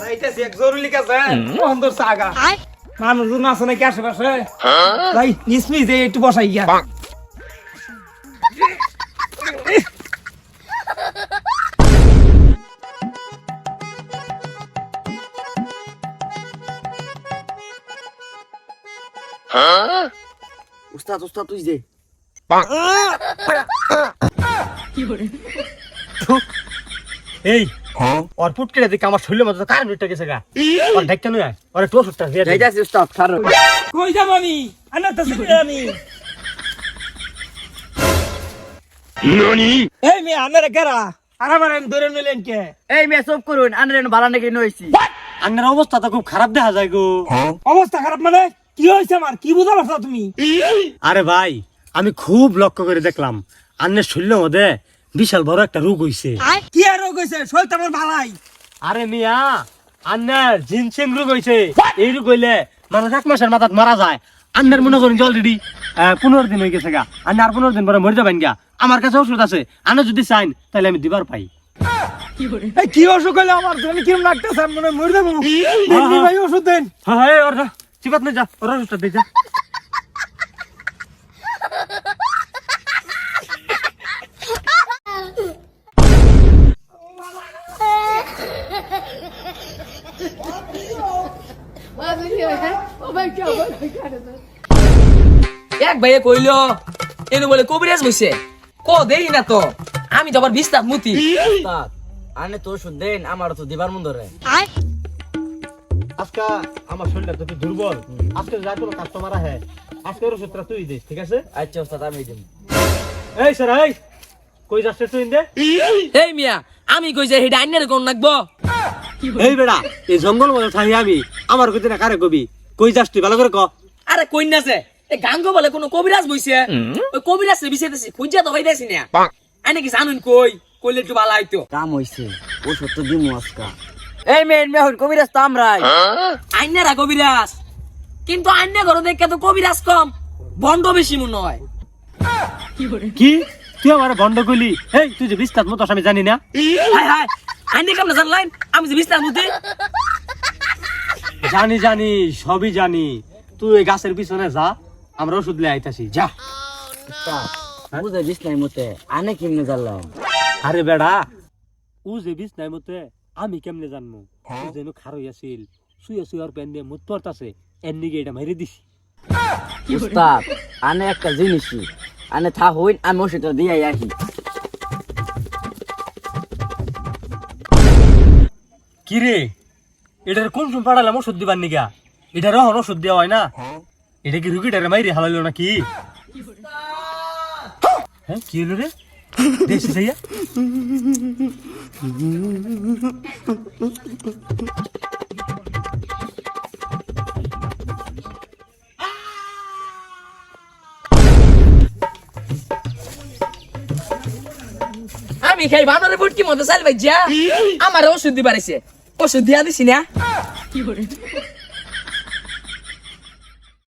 যাইতেছি এক জরুরি কাজে অন্তর সাগা মানুষজন আছে নাকি আশেপাশে? যাই নিসমি যে একটু বসাই গিয়া। উস্তাদ উস্তাদ তুই যে। এই ওর ফুট কেটে দিকে আমার শরীরের মধ্যে কার মিটটা গেছে গা। ওর ঢাকতে নয় ওর একটু ওষুধটা দিয়ে দে। যাইতাছি উস্তাদ খারো। কই যাব আমি? আনা তো আমি। এই মেয়ে আনারে কেরা আর আমার ধরে নিলেন কে? এই মেয়ে সব করুন আনরেন বালা নাকি নইছি। আন্নার অবস্থা তো খুব খারাপ দেখা যায় গো। অবস্থা খারাপ মানে? কি হয়েছে আমার? কি বুঝা পারছ তুমি? আরে ভাই আমি খুব লক্ষ্য করে দেখলাম আন্নের শরীরের মধ্যে বিশাল বড় একটা রোগ হইছে। কি আর রোগ হয়েছে শরীর ভালাই। আরে মিয়া আন্নার জিনসেং রোগ হইছে। এই রোগ হইলে মানুষ এক মাসের মাথাত মারা যায়। আন্নার মনে করেন অলরেডি পনেরো দিন হয়ে গেছে গা। আন্না আর পনেরো দিন পরে মরে যাবেন গা। আমার কাছে ওষুধ আছে। আন্না যদি চাইন তাহলে আমি দিবার পাই। কি অসুখ হইলে আমার? আমি কিরম লাগতেছে? মনে মরে যাব। ভাই ওষুধ দেন। হ্যাঁ হ্যাঁ ওর চিপাত না যা ওর ওষুধটা দিয়ে যা। এক ভাইয়ে কইল এনু বলে কবিরাজ বইছে। ক দেই না তো। আমি তো আবার বিস্তার মুতি। আনে তো আমার তো দিবার মন ধরে। আজকে আমার শরীরটা তো দুর্বল। আজকে যা কোনো কাস্টমার আহে আজকে ওষুধটা তুই দিস ঠিক আছে? আচ্ছা উস্তাদ আমি দিম। এই স্যার এই। কই যাচ্ছে তুই দে এই মিয়া আমি কই যে হেডা আইনের কোন নাকবো এই বেড়া এই জঙ্গল মধ্যে থাকি আমি। আমার কইতে না কারে কবি? কই যাস তুই? ভালো করে ক। আরে কই নাছে এ গাঙ্গ বলে কোন কবিরাজ বইছে? ওই কবিরাজ বিষয়তেছি খুঁজা তো হইতাছি না। আইনে কি জানুন কই? কইলে একটু ভালো হইতো। কাম হইছে। ওষুধ তো দিমু আজকা। এই মেয়ে মেহুন কবিরাজ তো আমরাই। আইনারা কবিরাজ। কিন্তু আইনে ঘর দেখে তো কবিরাজ কম। বন্ড বেশি মনে হয়। কি? তুই আমার বন্ধ করলি এই তুই যে বিস্তার মতো আমি জানি না। হাই হাই আইনে কেমন জানলাম? আমি যে বিস্তার মুতি জানি জানি সবই জানি। তুই এই গাছের পিছনে যা আমরা ওষুধ লে আইতাছি যা। বুঝে দিস নাই মতে আনে কেমনে জানলাম? আরে বেড়া ও যে বিষ নাই মতে আমি কেমনে জানব ও যেন খারই আছিল শুয়ে শুয়ে আর পেন দিয়ে মুত পড়তাছে এর নিগে এটা মাইরে দিছি। উস্তাদ আনে একটা জিনিসই আনে থা হইন আমি ওষুধটা দিয়ে আসি। কি রে এটার কোন সময় পাড়ালাম ওষুধ দিবার নিগা এটা রহন ওষুধ হয় না। এটা কি রুগীটারে মাইরে হালাইলো নাকি? হ্যাঁ কি হলো রে? দেখছি যাইয়া আমি খাই বানরের বুটকি মতো চাল ভাই আমার ওষুধ দিবার এসে ওষুধ দিয়া দিছি না